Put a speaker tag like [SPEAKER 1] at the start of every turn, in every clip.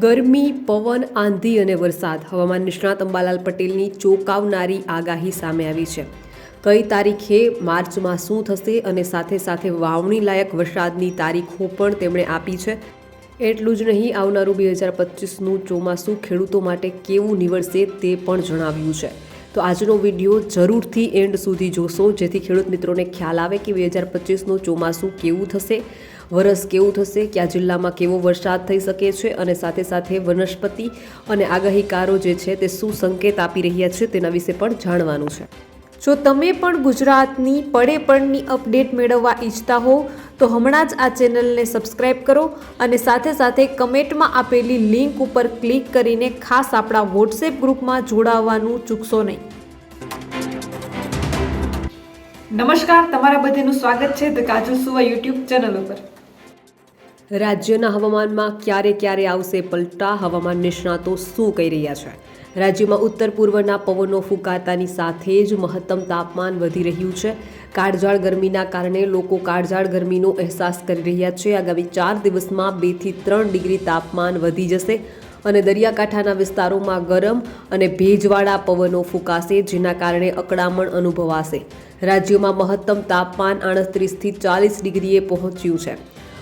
[SPEAKER 1] ગરમી, પવન, આંધી અને વરસાદ. હવામાન નિષ્ણાત અંબાલાલ પટેલની ચોંકાવનારી આગાહી સામે આવી છે. કઈ તારીખે માર્ચમાં શું થશે અને સાથે સાથે વાવણી લાયક વરસાદની તારીખો પણ તેમણે આપી છે. એટલું જ નહીં, આવનારું બે હજાર પચીસનું ચોમાસું ખેડૂતો માટે કેવું નીવડશે તે પણ જણાવ્યું છે. તો આજનો વીડિયો જરૂરથી એન્ડ સુધી જોશો. જેથી ખેડૂત મિત્રોને ખ્યાલ આવે કે બે હજાર પચીસનું ચોમાસું કેવું થશે, વરસ કેવું થશે, કયા જિલ્લામાં કેવો વરસાદ થઈ શકે છે અને સાથે સાથે વનસ્પતિ અને આગાહીકારો જે છે તે શું સંકેત આપી રહ્યા છે તેના વિશે પણ જાણવાનું છે.
[SPEAKER 2] જો તમે પણ ગુજરાતની પડે પડની અપડેટ મેળવવા ઈચ્છતા હો તો હમણાં જ આ ચેનલને સબસ્ક્રાઇબ કરો અને સાથે સાથે કમેન્ટમાં આપેલી લિંક ઉપર ક્લિક કરીને ખાસ આપણા વોટ્સએપ ગ્રુપમાં જોડાવવાનું ચૂકશો નહીં. નમસ્કાર તમારા બધાનું સ્વાગત છે ધ કાજલ સુવા યુટ્યુબ ચેનલ ઉપર.
[SPEAKER 1] રાજ્યના હવામાનમાં ક્યારે ક્યારે આવશે પલટા હવામાન નિષ્ણાતો શું કહી રહ્યા છે? રાજ્યમાં ઉત્તર પૂર્વના પવનો ફૂંકાતાની સાથે જ મહત્તમ તાપમાન વધી રહ્યું છે. કાળઝાળ ગરમીના કારણે લોકો કાળઝાળ ગરમીનો અહેસાસ કરી રહ્યા છે. આગામી ચાર દિવસમાં બેથી ત્રણ ડિગ્રી તાપમાન વધી જશે અને દરિયાકાંઠાના વિસ્તારોમાં ગરમ અને ભેજવાળા પવનો ફૂંકાશે, જેના કારણે અકળામણ અનુભવાશે. રાજ્યમાં મહત્તમ તાપમાન આડત્રીસથી ચાલીસ ડિગ્રીએ પહોંચ્યું છે.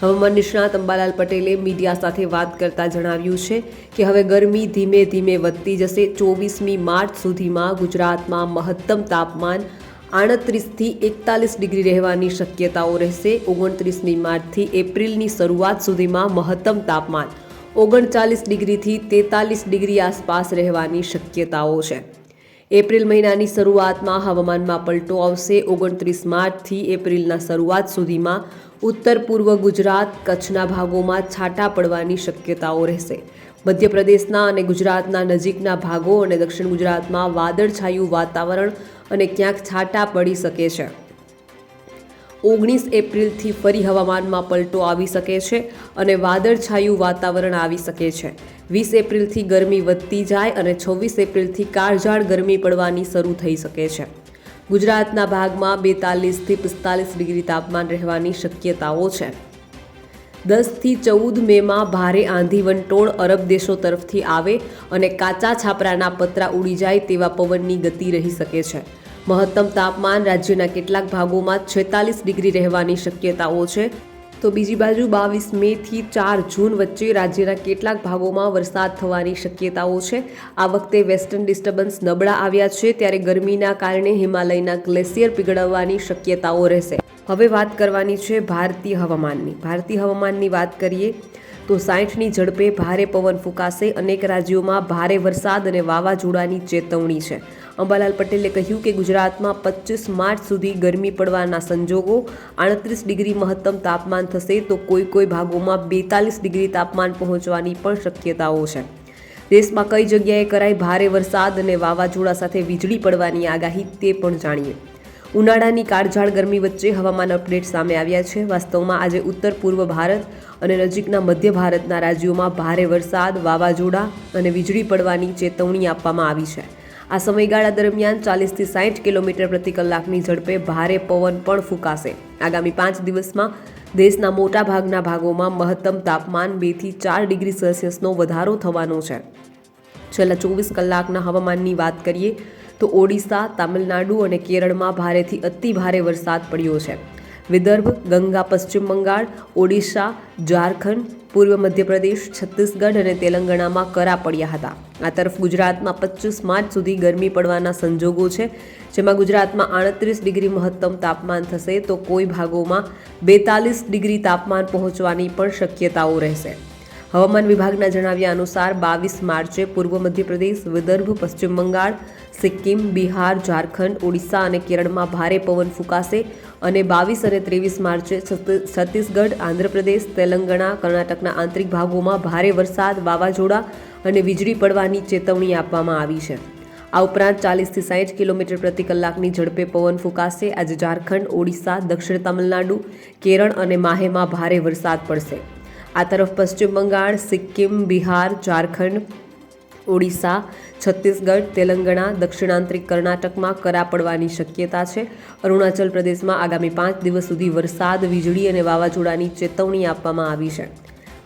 [SPEAKER 1] હવામાન નિષ્ણાત અંબાલાલ પટેલે મીડિયા સાથે વાત કરતા જણાવ્યું છે કે હવે ગરમી ધીમે ધીમે વધતી જશે. ચોવીસમી માર્ચ સુધીમાં ગુજરાતમાં મહત્તમ તાપમાન આડત્રીસથી એકતાલીસ ડિગ્રી રહેવાની શક્યતાઓ રહેશે. ઓગણત્રીસમી માર્ચથી એપ્રિલની શરૂઆત સુધીમાં મહત્તમ તાપમાન ઓગણચાલીસ ડિગ્રીથી તેતાલીસ ડિગ્રી આસપાસ રહેવાની શક્યતાઓ છે. એપ્રિલ મહિનાની શરૂઆતમાં હવામાનમાં પલટો આવશે. ઓગણત્રીસ માર્ચથી એપ્રિલના શરૂઆત સુધીમાં ઉત્તર પૂર્વ ગુજરાત, કચ્છના ભાગોમાં છાંટા પડવાની શક્યતાઓ રહેશે. મધ્યપ્રદેશના અને ગુજરાતના નજીકના ભાગો અને દક્ષિણ ગુજરાતમાં વાદળછાયું વાતાવરણ અને ક્યાંક છાંટા પડી શકે છે. ઓગણીસ એપ્રિલથી ફરી હવામાનમાં પલટો આવી શકે છે અને વાદળછાયું વાતાવરણ આવી શકે છે. વીસ એપ્રિલથી ગરમી વધતી જાય અને છવ્વીસ એપ્રિલથી કાળઝાળ ગરમી પડવાની શરૂ થઈ શકે છે. ગુજરાતના ભાગમાં બેતાલીસથી પિસ્તાલીસ ડિગ્રી તાપમાન રહેવાની શક્યતાઓ છે. દસથી ચૌદ મેમાં ભારે આંધી વંટોળ અરબ દેશો તરફથી આવે અને કાચા છાપરાના પતરા ઉડી જાય તેવા પવનની ગતિ રહી શકે છે. મહત્તમ તાપમાન રાજ્યના કેટલાક ભાગોમાં છેતાલીસ ડિગ્રી રહેવાની શક્યતાઓ છે. તો બીજી બાજુ બાવીસ મેથી ચાર જૂન વચ્ચે રાજ્યના કેટલાક ભાગોમાં વરસાદ થવાની શક્યતાઓ છે. આ વખતે વેસ્ટર્ન ડિસ્ટર્બન્સ નબળા આવ્યા છે, ત્યારે ગરમીના કારણે હિમાલયના ગ્લેશિયર પીગળવાની શક્યતાઓ રહેશે. હવે વાત કરવાની છે ભારતીય હવામાનની. ભારતીય હવામાનની વાત કરીએ તો સાઠની ઝડપે ભારે પવન ફૂંકાશે. અનેક રાજ્યોમાં ભારે વરસાદ અને વાવાઝોડાની ચેતવણી છે. અંબાલાલ પટેલે કહ્યું કે ગુજરાતમાં પચીસ માર્ચ સુધી ગરમી પડવાના સંજોગો, આડત્રીસ ડિગ્રી મહત્તમ તાપમાન થશે તો કોઈ કોઈ ભાગોમાં બેતાલીસ ડિગ્રી તાપમાન પહોંચવાની પણ શક્યતાઓ છે. દેશમાં કઈ જગ્યાએ કરાય ભારે વરસાદ અને વાવાઝોડા સાથે વીજળી પડવાની આગાહી તે પણ જાણીએ. ઉનાળાની કાળઝાળ ગરમી વચ્ચે હવામાન અપડેટ સામે આવ્યા છે. વાસ્તવમાં આજે ઉત્તર પૂર્વ ભારત અને નજીકના મધ્ય ભારતના રાજ્યોમાં ભારે વરસાદ, વાવાઝોડા અને વીજળી પડવાની ચેતવણી આપવામાં આવી છે. આ સમયગાળા દરમિયાન ચાલીસથી સાઠ કિલોમીટર પ્રતિ કલાકની ઝડપે ભારે પવન પણ ફૂંકાશે. આગામી પાંચ દિવસમાં દેશના મોટા ભાગના ભાગોમાં મહત્તમ તાપમાન બેથી ચાર ડિગ્રી સેલ્સિયસનો વધારો થવાનો છે. છેલ્લા ચોવીસ કલાકના હવામાનની વાત કરીએ તો ઓડિશા, તામિલનાડુ અને કેરળમાં ભારેથી અતિ ભારે વરસાદ પડ્યો છે. વિદર્ભ, ગંગા, પશ્ચિમ બંગાળ, ઓડિશા, ઝારખંડ, પૂર્વ મધ્યપ્રદેશ, છત્તીસગઢ અને તેલંગાણામાં કરા પડ્યા હતા. આ તરફ ગુજરાતમાં પચીસ માર્ચ સુધી ગરમી પડવાના સંજોગો છે. જેમાં ગુજરાતમાં આડત્રીસ ડિગ્રી મહત્તમ તાપમાન થશે તો કોઈ ભાગોમાં બેતાલીસ ડિગ્રી તાપમાન પહોંચવાની પણ શક્યતાઓ રહેશે. હવામાન વિભાગના જણાવ્યા અનુસાર બાવીસ માર્ચે પૂર્વ મધ્યપ્રદેશ, વિદર્ભ, પશ્ચિમ બંગાળ, સિક્કિમ, બિહાર, ઝારખંડ, ઓડિશા અને કેરળમાં ભારે પવન ફૂંકાશે અને બાવીસ અને ત્રેવીસ માર્ચે છત્તીસગઢ, આંધ્રપ્રદેશ, તેલંગાણા, કર્ણાટકના આંતરિક ભાગોમાં ભારે વરસાદ, વાવાઝોડા અને વીજળી પડવાની ચેતવણી આપવામાં આવી છે. આ ઉપરાંત ચાલીસથી સાઠ કિલોમીટર પ્રતિ કલાકની ઝડપે પવન ફૂંકાશે. આજે ઝારખંડ, ઓડિશા, દક્ષિણ તમિલનાડુ, કેરળ અને માહેમાં ભારે વરસાદ પડશે. આ તરફ પશ્ચિમ બંગાળ, સિક્કિમ, બિહાર, ઝારખંડ, ઓડિશા, છત્તીસગઢ, તેલંગાણા દક્ષિણાંતરિક કર્ણાટકમાં કરા પડવાની શક્યતા છે. અરુણાચલ પ્રદેશમાં આગામી પાંચ દિવસ સુધી વરસાદ, વીજળી અને વાવાઝોડાની ચેતવણી આપવામાં આવી છે.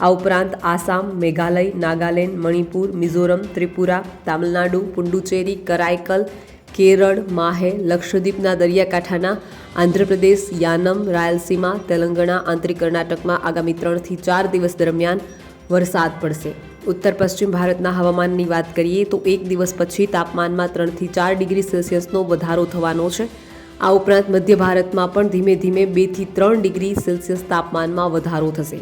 [SPEAKER 1] આ ઉપરાંત આસામ, મેઘાલય, નાગાલેન્ડ, મણિપુર, મિઝોરમ, ત્રિપુરા, તામિલનાડુ, પુડુચેરી કરાઈકલ કેરળ, માહે, લક્ષદ્વીપના દરિયાકાંઠાના આંધ્રપ્રદેશ, યાનમ, રાયલસીમા, તેલંગાણા, આંતરિક કર્ણાટકમાં આગામી ત્રણથી ચાર દિવસ દરમિયાન વરસાદ પડશે. ઉત્તર પશ્ચિમ ભારતના હવામાનની વાત કરીએ તો એક દિવસ પછી તાપમાનમાં ત્રણથી ચાર ડિગ્રી સેલ્સિયસનો વધારો થવાનો છે. આ ઉપરાંત મધ્ય ભારતમાં પણ ધીમે ધીમે બેથી ત્રણ ડિગ્રી સેલ્સિયસ તાપમાનમાં વધારો થશે.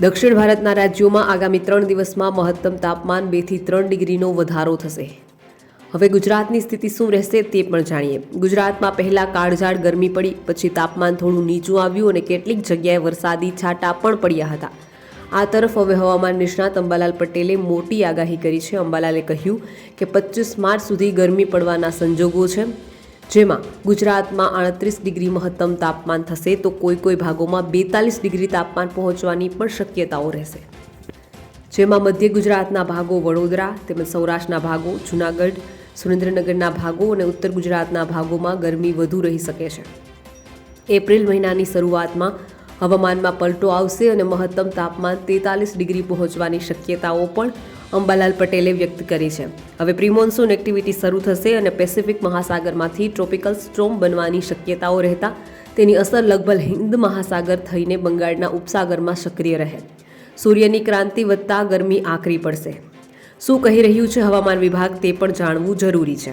[SPEAKER 1] દક્ષિણ ભારતના રાજ્યોમાં આગામી ત્રણ દિવસમાં મહત્તમ તાપમાન બેથી ત્રણ ડિગ્રીનો વધારો થશે. હવે ગુજરાતની સ્થિતિ શું રહેશે તે પણ જાણીએ. ગુજરાતમાં પહેલાં કાળઝાળ ગરમી પડી, પછી તાપમાન થોડું નીચું આવ્યું અને કેટલીક જગ્યાએ વરસાદી છાંટા પણ પડ્યા હતા. આ તરફ હવે હવામાન નિષ્ણાત અંબાલાલ પટેલે મોટી આગાહી કરી છે. અંબાલાલે કહ્યું કે પચીસ માર્ચ સુધી ગરમી પડવાના સંજોગો છે. જેમાં ગુજરાતમાં આડત્રીસ ડિગ્રી મહત્તમ તાપમાન થશે તો કોઈ કોઈ ભાગોમાં બેતાલીસ ડિગ્રી તાપમાન પહોંચવાની પણ શક્યતાઓ રહેશે. જેમાં મધ્ય ગુજરાતના ભાગો વડોદરા તેમજ સૌરાષ્ટ્રના ભાગો, જૂનાગઢ સુરેન્દ્રનગરના ભાગો અને ઉત્તર ગુજરાતના ભાગોમાં ગરમી વધુ રહી શકે છે. એપ્રિલ મહિનાની શરૂઆતમાં હવામાનમાં પલટો આવશે અને મહત્તમ તાપમાન તેતાલીસ ડિગ્રી પહોંચવાની શક્યતાઓ પણ અંબાલાલ પટેલે વ્યક્ત કરી છે. હવે પ્રિમોન્સૂન એક્ટિવિટી શરૂ થશે અને પેસિફિક મહાસાગરમાંથી ટ્રોપિકલ સ્ટ્રોમ બનવાની શક્યતાઓ રહેતા તેની અસર લગભગ હિન્દ મહાસાગર થઈને બંગાળના ઉપસાગરમાં સક્રિય રહે. સૂર્યની ક્રાંતિ વધતા ગરમી આકરી પડશે. શું કહી રહ્યું છે હવામાન વિભાગ તે પણ જાણવું જરૂરી છે.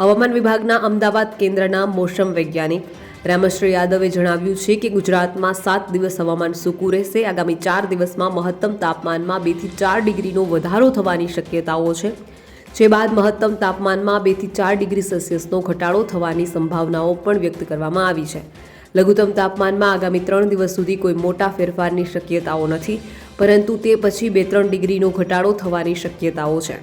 [SPEAKER 1] હવામાન વિભાગના અમદાવાદ કેન્દ્રના મોસમ વૈજ્ઞાનિક રામશ્રી યાદવે જણાવ્યું છે કે ગુજરાતમાં સાત દિવસ હવામાન સૂકું રહેશે. આગામી ચાર દિવસમાં મહત્તમ તાપમાનમાં બેથી ચાર ડિગ્રીનો વધારો થવાની શક્યતાઓ છે. જે બાદ મહત્તમ તાપમાનમાં બેથી ચાર ડિગ્રી સેલ્સિયસનો ઘટાડો થવાની સંભાવનાઓ પણ વ્યક્ત કરવામાં આવી છે. લઘુત્તમ તાપમાનમાં આગામી ત્રણ દિવસ સુધી કોઈ મોટા ફેરફારની શક્યતાઓ નથી. પરંતુ તે પછી બે ત્રણ ડિગ્રીનો ઘટાડો થવાની શક્યતાઓ છે.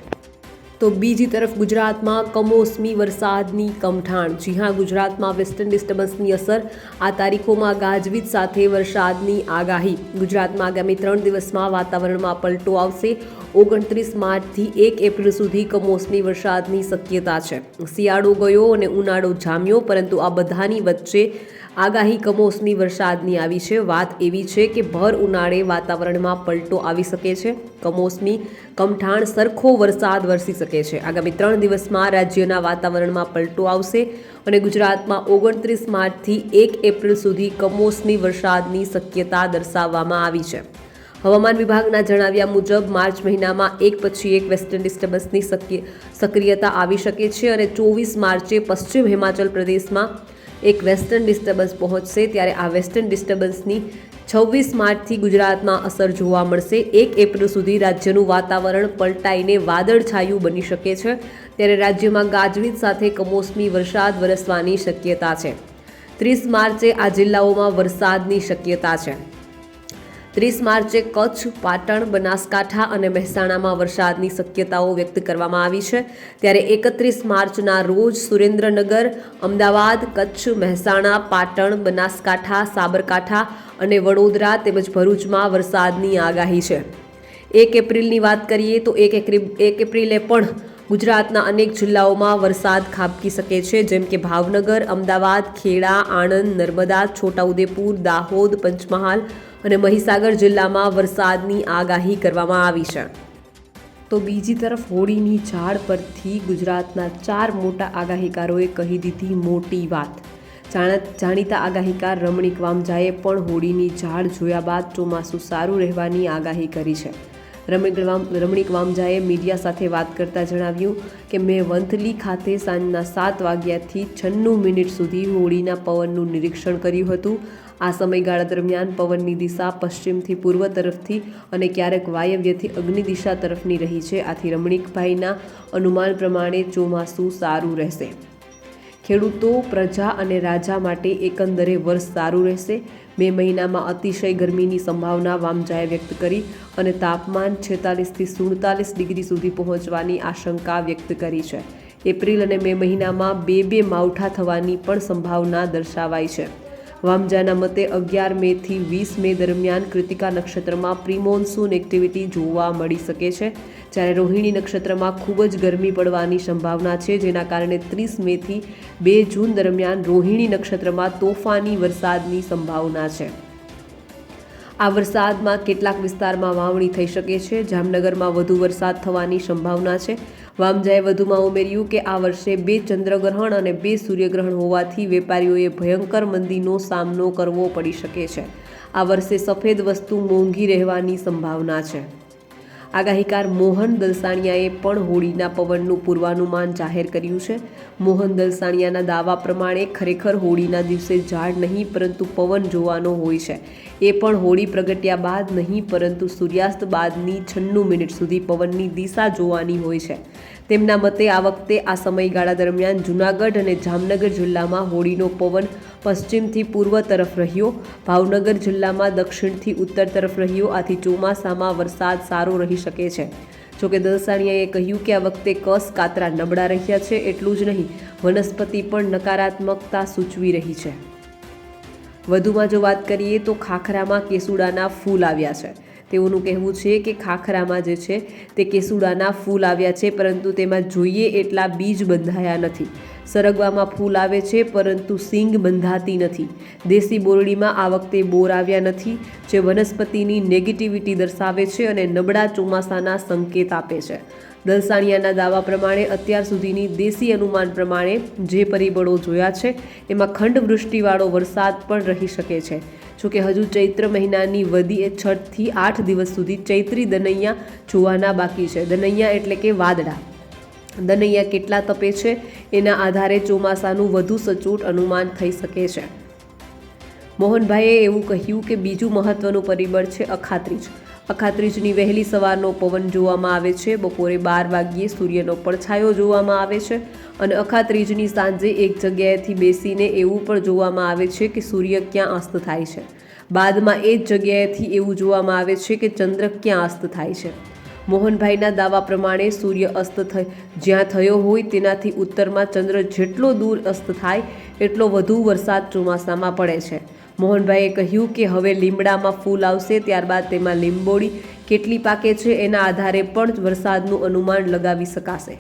[SPEAKER 1] તો બીજી તરફ ગુજરાતમાં કમોસમી વરસાદની કમઠાણ. જી હા, ગુજરાતમાં વેસ્ટર્ન ડિસ્ટર્બન્સની અસર, આ તારીખોમાં ગાજવીજ સાથે વરસાદની આગાહી. ગુજરાતમાં આગામી ત્રણ દિવસમાં વાતાવરણમાં પલટો આવશે. ઓગણત્રીસ માર્ચથી એક એપ્રિલ સુધી કમોસમી વરસાદની શક્યતા છે. શિયાળો ગયો અને ઉનાળો જામ્યો, પરંતુ આ બધાની વચ્ચે આગાહી કમોસમી વરસાદની આવી છે. વાત એવી છે કે ભર ઉનાળે વાતાવરણમાં પલટો આવી શકે છે. કમોસમી કમઠાણ સરખો વરસાદ વરસી શકે છે. આગામી ત્રણ દિવસમાં રાજ્યના વાતાવરણમાં પલટો આવશે અને ગુજરાતમાં ઓગણત્રીસ માર્ચથી એક એપ્રિલ સુધી કમોસમી વરસાદની શક્યતા દર્શાવવામાં આવી છે. હવામાન વિભાગના જણાવ્યા મુજબ, માર્ચ મહિનામાં એક પછી એક વેસ્ટર્ન ડિસ્ટર્બન્સની સક્રિયતા આવી શકે છે અને ચોવીસ માર્ચે પશ્ચિમ હિમાચલ પ્રદેશમાં એક વેસ્ટર્ન ડિસ્ટર્બન્સ પહોંચશે ત્યારે આ વેસ્ટર્ન ડિસ્ટર્બન્સની છવ્વીસ માર્ચથી ગુજરાતમાં અસર જોવા મળશે. એક એપ્રિલ સુધી રાજ્યનું વાતાવરણ પલટાઈને વાદળછાયું બની શકે છે. ત્યારે રાજ્યમાં ગાજવીજ સાથે કમોસમી વરસાદ વરસવાની શક્યતા છે. ત્રીસ માર્ચે આ જિલ્લાઓમાં વરસાદની શક્યતા છે. ત્રીસ માર્ચે કચ્છ, પાટણ, બનાસકાંઠા અને મહેસાણામાં વરસાદની શક્યતાઓ વ્યક્ત કરવામાં આવી છે. ત્યારે એકત્રીસ માર્ચના રોજ સુરેન્દ્રનગર, અમદાવાદ, કચ્છ, મહેસાણા, પાટણ, બનાસકાંઠા, સાબરકાંઠા અને વડોદરા તેમજ ભરૂચમાં વરસાદની આગાહી છે. એક એપ્રિલની વાત કરીએ તો એક એક એપ્રિલે પણ ગુજરાતના અનેક જિલ્લાઓમાં વરસાદ ખાબકી શકે છે. જેમ કે ભાવનગર, અમદાવાદ, ખેડા, આણંદ, નર્મદા, છોટાઉદેપુર, દાહોદ, પંચમહાલ અને મહીસાગર જિલ્લામાં વરસાદની આગાહી કરવામાં આવી છે. તો બીજી તરફ હોળીની ઝાડ પરથી ગુજરાતના ચાર મોટા આગાહીકારોએ કહી દીધી મોટી વાત. જાણ- જાણીતા આગાહીકાર રમણીક વામજાએ પણ હોળીની ઝાડ જોયા બાદ ચોમાસું સારું રહેવાની આગાહી કરી છે. રમણીક વામજાએ મીડિયા સાથે વાત કરતાં જણાવ્યું કે મેં વંથલી ખાતે સાંજના સાત વાગ્યાથી છન્નું મિનિટ સુધી હોળીના પવનનું નિરીક્ષણ કર્યું હતું. આ સમયગાળા દરમિયાન પવનની દિશા પશ્ચિમથી પૂર્વ તરફથી અને ક્યારેક વાયવ્યથી અગ્નિ દિશા તરફની રહી છે. આથી રમણીકભાઈના અનુમાન પ્રમાણે ચોમાસું સારું રહેશે. ખેડૂતો, પ્રજા અને રાજા માટે એકંદરે વર્ષ સારું રહેશે. મે મહિનામાં અતિશય ગરમીની સંભાવના વામજાએ વ્યક્ત કરી અને તાપમાન છેતાલીસથી સુડતાલીસ ડિગ્રી સુધી પહોંચવાની આશંકા વ્યક્ત કરી છે. એપ્રિલ અને મે મહિનામાં બે બે માવઠા થવાની પણ સંભાવના દર્શાવાઈ છે. વામજાના મતે અગિયાર મેથી વીસ મે દરમિયાન કૃતિકા નક્ષત્રમાં પ્રિમોન્સૂન એક્ટિવિટી જોવા મળી શકે છે. જ્યારે રોહિણી નક્ષત્રમાં ખૂબ જ ગરમી પડવાની સંભાવના છે, જેના કારણે ત્રીસ મેથી બે જૂન દરમિયાન રોહિણી નક્ષત્રમાં તોફાની વરસાદની સંભાવના છે. આ વરસાદમાં કેટલાક વિસ્તારમાં વાવણી થઈ શકે છે. જામનગરમાં વધુ વરસાદ થવાની સંભાવના છે. વામજાએ વધુમાં ઉમેર્યું કે આ વર્ષે બે ચંદ્રગ્રહણ અને બે સૂર્યગ્રહણ હોવાથી વેપારીઓએ ભયંકર મંદીનો સામનો કરવો પડી શકે છે. આ વર્ષે સફેદ વસ્તુ મોંઘી રહેવાની સંભાવના છે. આગાહીકાર મોહન દલસાણિયાએ પણ હોળીના પવનનું પૂર્વાનુમાન જાહેર કર્યું છે. મોહન દલસાણિયાના દાવા પ્રમાણે ખરેખર હોળીના દિવસે ઝાડ નહીં, પરંતુ પવન જોવાનો હોય છે. એ પણ હોળી પ્રગટ્યા બાદ નહીં, પરંતુ સૂર્યાસ્ત બાદની છન્નું મિનિટ સુધી પવનની દિશા જોવાની હોય છે. તેમના મતે આ વખતે આ સમયગાળા દરમિયાન જૂનાગઢ અને જામનગર જિલ્લામાં હોળીનો પવન પશ્ચિમથી પૂર્વ તરફ રહ્યો. ભાવનગર જિલ્લામાં દક્ષિણથી ઉત્તર તરફ રહ્યો. આથી ચોમાસામાં વરસાદ સારો રહી શકે છે. જોકે દલસાણીયાએ કહ્યું કે આ વખતે કસ કાતરા નબળા રહ્યા છે એટલું જ નહીં, વનસ્પતિ પણ નકારાત્મકતા સૂચવી રહી છે. વધુમાં જો વાત કરીએ તો ખાખરામાં કેસુડાના ફૂલ આવ્યા છે. તેઓનું કહેવું છે કે ખાખરામાં જે છે તે કેસુડાના ફૂલ આવ્યા છે, પરંતુ તેમાં જોઈએ એટલા બીજ બંધાયા નથી. સરગવામાં ફૂલ આવે છે, પરંતુ સિંગ બંધાતી નથી. દેશી બોરડીમાં આ વખતે બોર આવ્યા નથી, જે વનસ્પતિની નેગેટિવિટી દર્શાવે છે અને નબળા ચોમાસાના સંકેત આપે છે. દલસાણિયાના દાવા પ્રમાણે અત્યાર સુધીની દેશી અનુમાન પ્રમાણે જે પરિબળો જોયા છે, એમાં ખંડ વૃષ્ટિવાળો વરસાદ પણ રહી શકે છે. જોકે હજુ ચૈત્ર મહિનાની વધી છઠથી આઠ દિવસ સુધી ચૈત્રી દનૈયા જોવાના બાકી છે. દનૈયા એટલે કે વાદળા. દનૈયા કેટલા તપે છે? એના આધારે ચોમાસાનું વધુ સચોટ અનુમાન થઈ શકે છે. મોહનભાઈએ એવું કહ્યું કે બીજું મહત્વનું પરિબળ છે અખાત્રીજ. અખાત્રીજની વહેલી સવારનો પવન જોવામાં આવે છે. બપોરે બાર વાગ્યે સૂર્યનો પડછાયો જોવામાં આવે છે અને અખાત્રીજની સાંજે એક જગ્યાએથી બેસીને એવું પણ જોવામાં આવે છે કે સૂર્ય ક્યાં અસ્ત થાય છે. બાદમાં એ જ જગ્યાએથી એવું જોવામાં આવે છે કે ચંદ્ર ક્યાં અસ્ત થાય છે. મોહનભાઈના દાવા પ્રમાણે સૂર્ય અસ્ત થઈ જ્યાં થયો હોય તેનાથી ઉત્તરમાં ચંદ્ર જેટલો દૂર અસ્ત થાય, એટલો વધુ વરસાદ ચોમાસામાં પડે છે. મોહનભાઈએ કહ્યું કે હવે લીમડામાં ફૂલ આવશે, ત્યારબાદ તેમાં લીંબોડી કેટલી પાકે છે એના આધારે પણ વરસાદનું અનુમાન લગાવી શકાશે.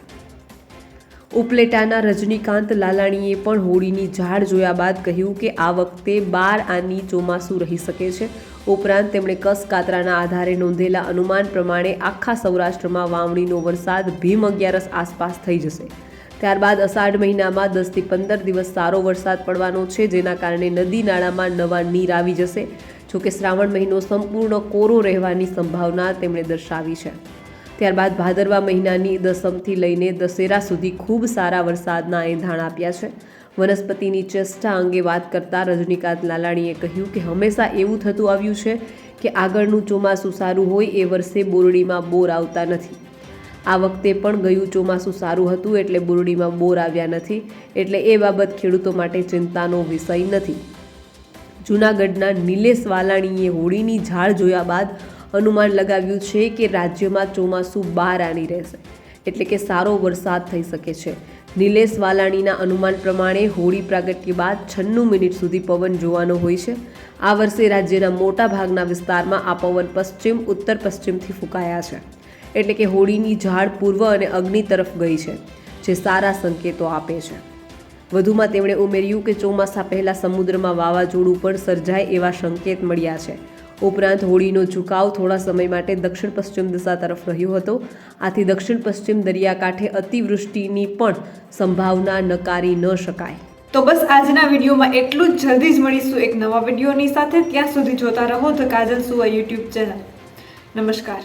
[SPEAKER 1] ઉપલેટાના રજનીકાંત લાલાણીએ પણ હોળીની ઝાડ જોયા બાદ કહ્યું કે આ વખતે બાર આની ચોમાસું રહી શકે છે. ઉપરાંત તેમણે કસ કાતરાના આધારે નોંધેલા અનુમાન પ્રમાણે આખા સૌરાષ્ટ્રમાં વાવણીનો વરસાદ ભીમ અગિયારસ આસપાસ થઈ જશે. ત્યારબાદ અષાઢ મહિનામાં દસથી પંદર દિવસ સારો વરસાદ પડવાનો છે, જેના કારણે નદી નાળામાં નવા નીર આવી જશે. જોકે શ્રાવણ મહિનો સંપૂર્ણ કોરો રહેવાની સંભાવના તેમણે દર્શાવી છે. ત્યારબાદ ભાદરવા મહિનાની દસમથી લઈને દશેરા સુધી ખૂબ સારા વરસાદના એંધાણ આપ્યા છે. વનસ્પતિની ચેષ્ટા અંગે વાત કરતાં રજનીકાંત લાલાણીએ કહ્યું કે હંમેશા એવું થતું આવ્યું છે કે આગળનું ચોમાસું સારું હોય એ વર્ષે બોરડીમાં બોર આવતા નથી. આ વખતે પણ ગયું ચોમાસું સારું હતું એટલે બોરડીમાં બોર આવ્યા નથી, એટલે એ બાબત ખેડૂતો માટે ચિંતાનો વિષય નથી. જૂનાગઢના નિલેશ વાલાણીએ હોળીની ઝાડ જોયા બાદ અનુમાન લગાવ્યું છે કે રાજ્યમાં ચોમાસું બહાર આની રહેશે, એટલે કે સારો વરસાદ થઈ શકે છે. નિલેશ વાલાણીના અનુમાન પ્રમાણે હોળી પ્રાગટ્ય બાદ છન્નું મિનિટ સુધી પવન જોવાનો હોય છે. આ વર્ષે રાજ્યના મોટા ભાગના વિસ્તારમાં આ પવન પશ્ચિમ, ઉત્તર પશ્ચિમથી ફૂંકાયા છે, એટલે કે હોળીની ઝાડ પૂર્વ અને અગ્નિ તરફ ગઈ છે, જે સારા સંકેતો આપે છે. વધુમાં તેમણે ઉમેર્યું કે ચોમાસા પહેલાં સમુદ્રમાં વાવાઝોડું પણ સર્જાય એવા સંકેત મળ્યા છે. ઉપરાંત હોળીનો ઝુકાવ થોડા સમય માટે દક્ષિણ પશ્ચિમ દિશા તરફ રહ્યો હતો. આથી દક્ષિણ પશ્ચિમ દરિયાકાંઠે અતિવૃષ્ટિની પણ સંભાવના નકારી ન શકાય.
[SPEAKER 2] તો બસ આજના વિડીયોમાં એટલું જ. જલ્દી જ મળીશું એક નવા વિડીયોની સાથે. ત્યાં સુધી જોતા રહો ધ કાજલ સુવા યુટ્યુબ ચેનલ. નમસ્કાર.